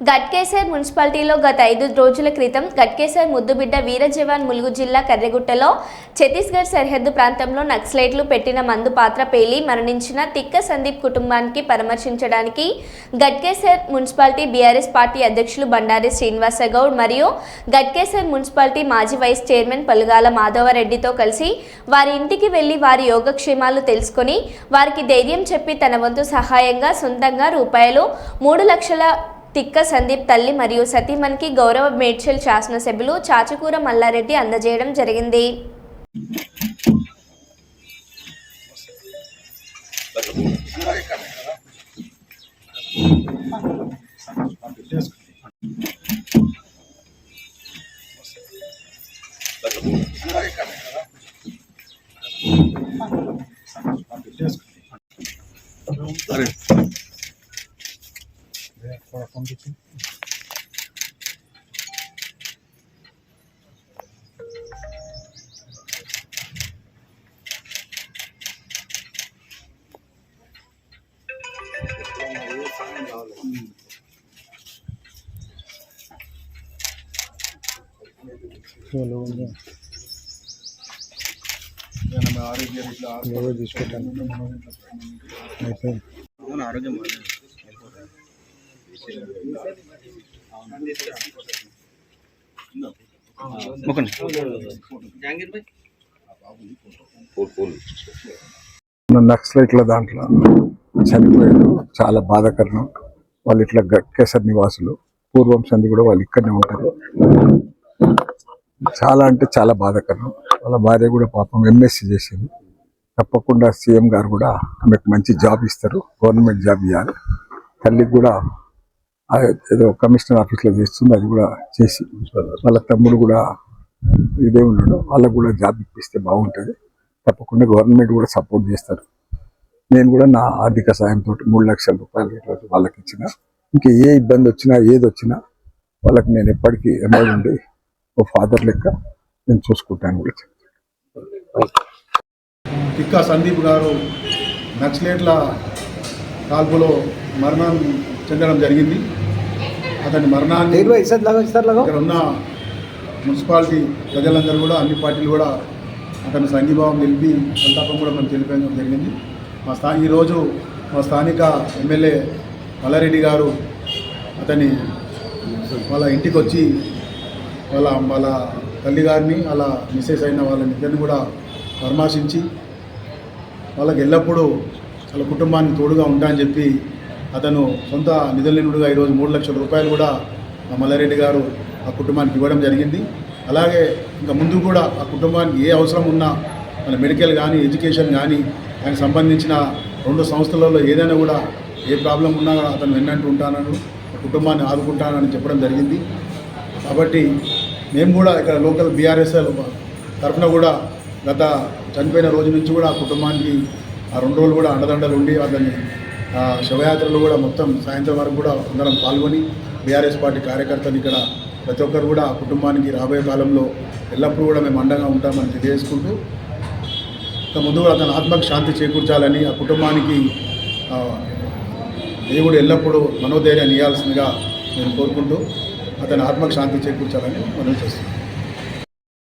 గట్కేసర్ మున్సిపాలిటీలో గత ఐదు రోజుల క్రితం గట్కేసర్ ముద్దుబిడ్డ వీరజవాన్ ములుగు జిల్లా కర్రెగుట్టలో ఛత్తీస్గఢ్ సరిహద్దు ప్రాంతంలో నక్సలైట్లు పెట్టిన మందు పాత్ర పేలి మరణించిన తిక్క సందీప్ కుటుంబానికి పరామర్శించడానికి గట్కేసర్ మున్సిపాలిటీ బీఆర్ఎస్ పార్టీ అధ్యక్షులు బండారి శ్రీనివాసగౌడ్ మరియు గట్కేసర్ మున్సిపాలిటీ మాజీ వైస్ చైర్మన్ పలుగాల మాధవరెడ్డితో కలిసి వారి ఇంటికి వెళ్ళి వారి యోగక్షేమాలు తెలుసుకొని వారికి ధైర్యం చెప్పి తన వంతు సహాయంగా సొంతంగా రూపాయలు మూడు లక్షల తిక్క సందీప్ తల్లి మరియు సతీమణికి గౌరవ మేడ్చల్ శాసనసభ్యులు చాచకూర మల్లారెడ్డి అందజేయడం జరిగింది. ఎవరో తీసుకుంటాను అయిపోయింది మన నక్సలైట్ల దాంట్లో చనిపోయారు. చాలా బాధాకరం వాళ్ళు ఇట్లా గట్కేసర్ నివాసులు. పూర్వం సంది కూడా వాళ్ళు ఇక్కడనే ఉంటారు. చాలా అంటే చాలా బాధాకరం వాళ్ళ భార్య కూడా పాపం ఎంఎస్సి చేసింది. తప్పకుండా సీఎం గారు కూడా ఆమెకు మంచి జాబ్ ఇస్తారు. గవర్నమెంట్ జాబ్ ఇవ్వాలి తల్లికి కూడా ఏదో కమిషనర్ ఆఫీస్లో చేస్తుంది అది కూడా చేసి వాళ్ళ తమ్ముడు కూడా ఇదే ఉన్నాడు వాళ్ళకు కూడా జాబ్ ఇప్పిస్తే బాగుంటుంది. తప్పకుండా గవర్నమెంట్ కూడా సపోర్ట్ చేస్తారు. నేను కూడా నా ఆర్థిక సాయంతో మూడు లక్షల రూపాయలు ఈరోజు వాళ్ళకి ఇచ్చిన. ఇంకా ఏ ఇబ్బంది వచ్చినా ఏది వచ్చినా వాళ్ళకి నేను ఎప్పటికీ ఎమౌంట్ ఉండి ఓ ఫాదర్ లెక్క నేను చూసుకుంటాను కూడా తిక్కా సందీప్ గారు నక్సలేట్ల కాల్పులో మరణం చెందడం జరిగింది. అతని మరణాన్ని ఇక్కడ ఉన్న మున్సిపాలిటీ ప్రజలందరూ కూడా అన్ని పార్టీలు కూడా అతని సంఘీభావం తెలిపి సంతాపం కూడా మనం తెలిపడం జరిగింది. మా స్థా ఈరోజు మా స్థానిక ఎమ్మెల్యే మల్లారెడ్డి గారు అతని వాళ్ళ ఇంటికి వచ్చి వాళ్ళ వాళ్ళ తల్లి గారిని వాళ్ళ మిస్సెస్ అయిన వాళ్ళ ఇద్దరిని కూడా పరామర్శించి వాళ్ళకి ఎల్లప్పుడూ వాళ్ళ కుటుంబానికి తోడుగా ఉంటా అని చెప్పి అతను సొంత నిధులనుడుగా ఈరోజు మూడు లక్షల రూపాయలు కూడా మా మల్లారెడ్డి గారు ఆ కుటుంబానికి ఇవ్వడం జరిగింది. అలాగే ఇంకా ముందు కూడా ఆ కుటుంబానికి ఏ అవసరం ఉన్నా మన మెడికల్ కానీ ఎడ్యుకేషన్ కానీ దానికి సంబంధించిన రెండు సంస్థలలో ఏదైనా కూడా ఏ ప్రాబ్లం ఉన్నా కూడా అతను విన్నట్టు ఉంటానని ఆ కుటుంబాన్ని ఆదుకుంటానని చెప్పడం జరిగింది. కాబట్టి మేము కూడా ఇక్కడ లోకల్ బీఆర్ఎస్ఎల్ తరఫున కూడా గత చనిపోయిన రోజు నుంచి కూడా ఆ కుటుంబానికి ఆ రెండు రోజులు కూడా అండదండలు ఉండి అతన్ని శవయాత్రలు కూడా మొత్తం సాయంత్రం వరకు కూడా అందరం పాల్గొని బీఆర్ఎస్ పార్టీ కార్యకర్తలు ఇక్కడ ప్రతి ఒక్కరు కూడా ఆ కుటుంబానికి రాబోయే కాలంలో ఎల్లప్పుడూ కూడా మేము అండగా ఉంటామని తెలియజేసుకుంటూ ఇక ముందు కూడా అతని ఆత్మకు శాంతి చేకూర్చాలని ఆ కుటుంబానికి దేవుడు ఎల్లప్పుడూ మనోధైర్యాన్ని ఇవ్వాల్సిందిగా నేను కోరుకుంటూ అతని ఆత్మకు శాంతి చేకూర్చాలని మనం చేస్తున్నాం.